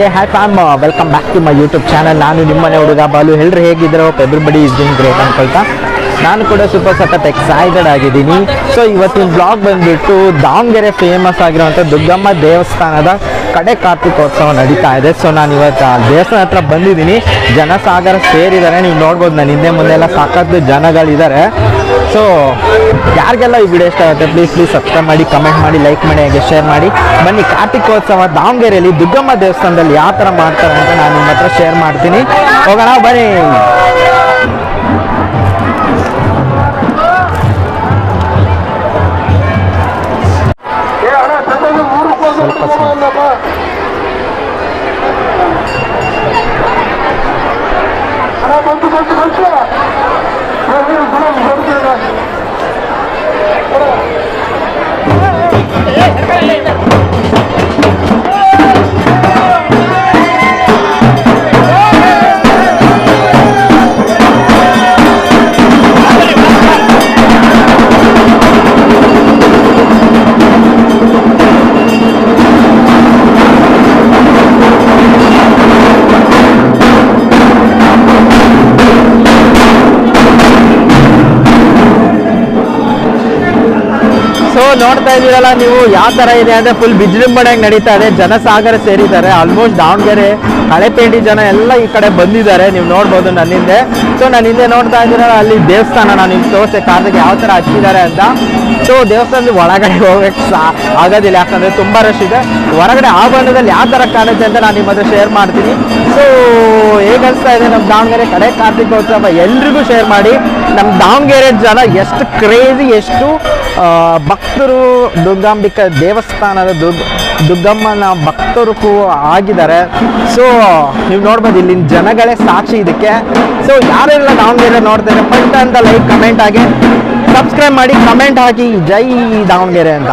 ಏ ಹ್ಯಾಪ್ am welcome back to my YouTube channel ನಾನು ನಿಮ್ಮನೆ ಹುಡುಗ ಬಾಲು. ಎಲ್ಲರೂ ಹೇಗಿದ್ರು ಎವ್ರಿಬಡಿ ಇಸ್ ಡೂಯಿಂಗ್ ಗ್ರೇಟ್ ಅನ್ಕೊಳ್ತಾ. ನಾನು ಕೂಡ ಸೂಪರ್ ಸಖತ್ ಎಕ್ಸೈಟೆಡ್ ಆಗಿದ್ದೀನಿ. ಸೊ ಇವತ್ತಿನ ಬ್ಲಾಗ್ ಬಂದ್ಬಿಟ್ಟು ದಾವಣಗೆರೆ ಫೇಮಸ್ ಆಗಿರುವಂಥ ದುರ್ಗಮ್ಮ ದೇವಸ್ಥಾನದ ಕಡೆ ಕಾರ್ತಿಕೋತ್ಸವ ನಡೀತಾ ಇದೆ. ಸೊ ನಾನು ಇವತ್ತು ದೇವಸ್ಥಾನ ಹತ್ರ ಬಂದಿದ್ದೀನಿ. ಜನಸಾಗರ ಸೇರಿದ್ದಾರೆ. ನೀವು ನೋಡ್ಬೋದು, ನಾನು ಹಿಂದೆ ಮುಂದೆ ಎಲ್ಲ ಸಾಕಷ್ಟು ಜನಗಳಿದ್ದಾರೆ. ಸೊ ಯಾರಿಗೆಲ್ಲ ಈ ವಿಡಿಯೋ ಇಷ್ಟ ಆಗುತ್ತೆ ಪ್ಲೀಸ್ ಪ್ಲೀಸ್ ಸಬ್ಸ್ಕ್ರೈಬ್ ಮಾಡಿ ಕಮೆಂಟ್ ಮಾಡಿ ಲೈಕ್ ಮಾಡಿ, ಹಾಗೆ ಶೇರ್ ಮಾಡಿ. ಬನ್ನಿ, ಕಾರ್ತಿಕೋತ್ಸವ ದಾವಣಗೆರೆಯಲ್ಲಿ ದುರ್ಗಮ್ಮ ದೇವಸ್ಥಾನದಲ್ಲಿ ಯಾವ ಥರ ಮಾಡ್ತಾರೆ ಅಂತ ನಾನು ನಿಮ್ಮ ಹತ್ರ ಶೇರ್ ಮಾಡ್ತೀನಿ. ಹೋಗೋಣ, ಬನ್ನಿ. ನೋಡ್ತಾ ಇದೀರಲ್ಲ ನೀವು, ಯಾವ ತರ ಇದೆ ಅಂದ್ರೆ ಫುಲ್ ವಿಜೃಂಭಣೆಯಾಗಿ ನಡೀತಾ ಇದೆ. ಜನಸಾಗರ ಸೇರಿದ್ದಾರೆ. ಆಲ್ಮೋಸ್ಟ್ ದಾವಣಗೆರೆ ಹಳೆಪೇಂಡಿ ಜನ ಎಲ್ಲ ಈ ಕಡೆ ಬಂದಿದ್ದಾರೆ. ನೀವು ನೋಡ್ಬೋದು ನನ್ನ ಹಿಂದೆ. ಸೊ ನನ್ನ ಹಿಂದೆ ನೋಡ್ತಾ ಇದ್ದೀರಲ್ಲ, ಅಲ್ಲಿ ದೇವಸ್ಥಾನ ನಾನು ನಿಮ್ಗೆ ತೋರಿಸೆ ಕಾರ್ಗೆ ಯಾವ ತರ ಹಚ್ಚಿದ್ದಾರೆ ಅಂತ. ಸೊ ದೇವಸ್ಥಾನದ ಒಳಗಡೆ ಹೋಗಕ್ಕೆ ಸಾ, ಆಗೋದಿಲ್ಲ. ಯಾಕಂದ್ರೆ ತುಂಬಾ ರಶ್ ಇದೆ. ಹೊರಗಡೆ ಆಭರಣದಲ್ಲಿ ಯಾವ ತರ ಕಾಣುತ್ತೆ ಅಂತ ನಾನು ನಿಮ್ಮ ಹತ್ರ ಶೇರ್ ಮಾಡ್ತೀನಿ ಸೊ ಹೇಗನ್ಸ್ತಾ ಇದೆ ನಮ್ಮ ದಾವಣಗೆರೆ ಕಡೆ ಕಾರ್ತಿಕೋತ್ಸವ ಎಲ್ರಿಗೂ ಶೇರ್ ಮಾಡಿ. ನಮ್ಮ ದಾವಣಗೆರೆ ಜನ ಎಷ್ಟು ಕ್ರೇಜಿ ಎಷ್ಟು ಭಕ್ತರು ದುರ್ಗಾಂಬಿಕಾ ದೇವಸ್ಥಾನದ ದುರ್ಗ ದುರ್ಗಮ್ಮನ ಭಕ್ತರು ಕೂ- ಆಗಿದ್ದಾರೆ. ಸೊ ನೀವು ನೋಡ್ಬೋದು ಇಲ್ಲಿನ ಜನಗಳೇ ಸಾಕ್ಷಿ ಇದಕ್ಕೆ. ಸೊ ಯಾರೆಲ್ಲ ದಾವಣಗೆರೆ ನೋಡ್ತಾರೆ, ಪಟ್ಟ ಅಂತ ಲೈಕ್ ಕಮೆಂಟ್ ಆಗಿ. ಸಬ್ಸ್ಕ್ರೈಬ್ ಮಾಡಿ ಕಮೆಂಟ್ ಹಾಕಿ. ಜೈ ದಾವಣಗೆರೆ ಅಂತ.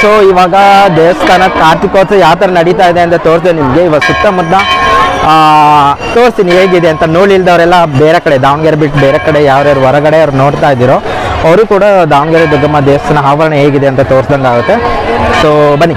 ಸೊ ಇವಾಗ ದೇವಸ್ಥಾನ ಕಾರ್ತಿಕೋತ್ಸವ ಯಾವ ಥರ ನಡೀತಾ ಇದೆ ಅಂತ ತೋರಿಸ್ತೀನಿ ನಿಮಗೆ. ಇವಾಗ ಸುತ್ತಮುತ್ತ ತೋರಿಸ್ತೀನಿ ಹೇಗಿದೆ ಅಂತ ನೋಡಿಲ್ದವರೆಲ್ಲ ಬೇರೆ ಕಡೆ, ದಾವಣಗೆರೆ ಬಿಟ್ಟು ಬೇರೆ ಕಡೆ ಯಾರ್ಯಾರು ಹೊರಗಡೆ ಅವ್ರು ನೋಡ್ತಾ ಇದ್ದೀರೋ, ಅವರು ಕೂಡ ದಾವಣಗೆರೆ ದುರ್ಗಮ್ಮ ದೇವಸ್ಥಾನ ಆವರಣ ಹೇಗಿದೆ ಅಂತ ತೋರಿಸ್ದಂಗೆ ಆಗುತ್ತೆ ಸೊ ಬನ್ನಿ.